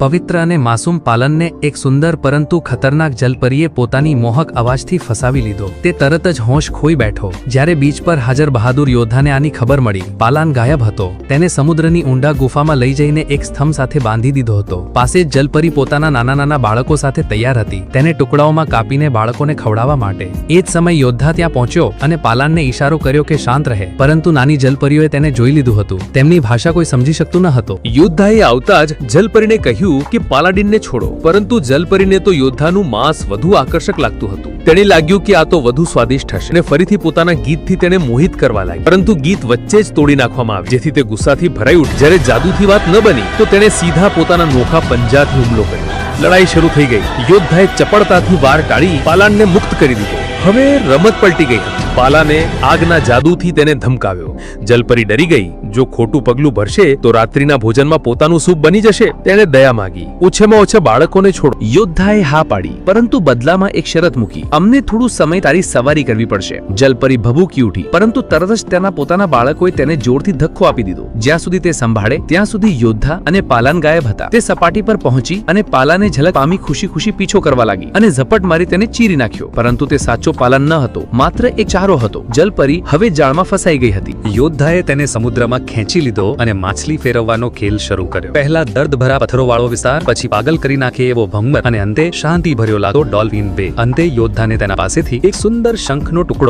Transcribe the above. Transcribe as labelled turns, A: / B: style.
A: પવિત્ર અને માસૂમ પાલનને એક સુંદર પરંતુ ખતરનાક જલપરીએ પોતાની મોહક અવાજથી ફસાવી લીધો. તે તરત જ હોશ ખોઈ બેઠો. જ્યારે બીચ પર હાજર બહાદુર યોદ્ધાને આની ખબર મળી. પાલાન ગાયબ હતો. તેને સમુદ્રની ઊંડા ગુફામાં લઈ જઈને એક સ્તંભ સાથે બાંધી દીધો હતો. પાસે જ જલપરી પોતાના નાના નાના બાળકો સાથે તૈયાર હતી. તેને ટુકડાઓમાં કાપીને બાળકોને ખવડાવવા માટે. એ જ સમય યોદ્ધા ત્યાં પહોંચ્યો અને પાલાનને ઈશારો કર્યો કે શાંત રહે. પરંતુ નાની જલપરીઓએ તેને જોઈ લીધું હતું. તેમની ભાષા કોઈ સમજી શકતું ન હતો.
B: યોદ્ધાએ આવતા જ જલપરીને કહ્યું કે પાલાડીનને છોડો. પરંતુ જલપરીને તો યોદ્ધાનું માંસ વધુ આકર્ષક લાગતું હતું. તેને લાગ્યું કે આ તો વધુ સ્વાદિષ્ટ હશે. અને ફરીથી પોતાના ગીતથી તેને મોહિત કરવા લાગી પરંતુ ગીત વચ્ચે જ તોડી નાખવામાં આવ્યું જેથી તે ગુસ્સાથી ભરાઈ ઉઠ. જ્યારે જાદુથી વાત ન બની, તો તેણે સીધા પોતાના નોખા પંજાથી હુમલો કર્યો. લડાઈ શરૂ થઈ ગઈ. યોદ્ધાએ ચપળતાથી વાર ટાળી પાલાનને મુક્ત કરી દીધો. હવે રમત પલટી ગઈ હતી. પાલાને આગના જાદુથી તેને ધમકાવ્યો. જલપરી ડરી ગઈ. જો ખોટું પગલું ભરશે, તો રાત્રિના ભોજનમાં પોતાનું સૂપ બની જશે, તેણે દયા માંગી. ઓછામાં ઓછા બાળકોને છોડો.
C: યોદ્ધાએ હા પાડી, પરંતુ બદલામાં એક શરત મૂકી. અમને થોડું સમય તારી સવારી કરવી પડશે. જલપરી ભભૂકી ઉઠી, પરંતુ તરત જ તેના પોતાના બાળકોએ તેને જોરથી ધક્કો આપી દીધો. જ્યાં સુધી તે સંભાળે, ત્યાં સુધી યોદ્ધા અને પાલાન ગાયબ હતા. તે સપાટી પર પહોંચી અને પાલાને ઝલક પામી ખુશી ખુશી પીછો કરવા લાગી અને ઝપટ મારી તેને ચીરી નાખ્યો. પરંતુ તે સાચો પાલન ન હતો. માત્ર એક ચારો હતો. જલપરી હવે જાળમાં ફસાઈ ગઈ હતી.
A: યોદ્ધાએ તેને સમુદ્રમાં ખેંચી લીધો અને માછલી ફેરવવાનો ખેલ શરૂ કર્યો. પહેલા દર્દભરા પથ્થરોવાળો વિસ્તાર, પછી પાગલ કરી નાખે એવો ભંગર અને અંતે શાંતિ ભર્યો લાગતો ડોલ્ફિન બે. અંતે યોદ્ધાને તેના પાસેથી એક સુંદર શંખનો ટુકડો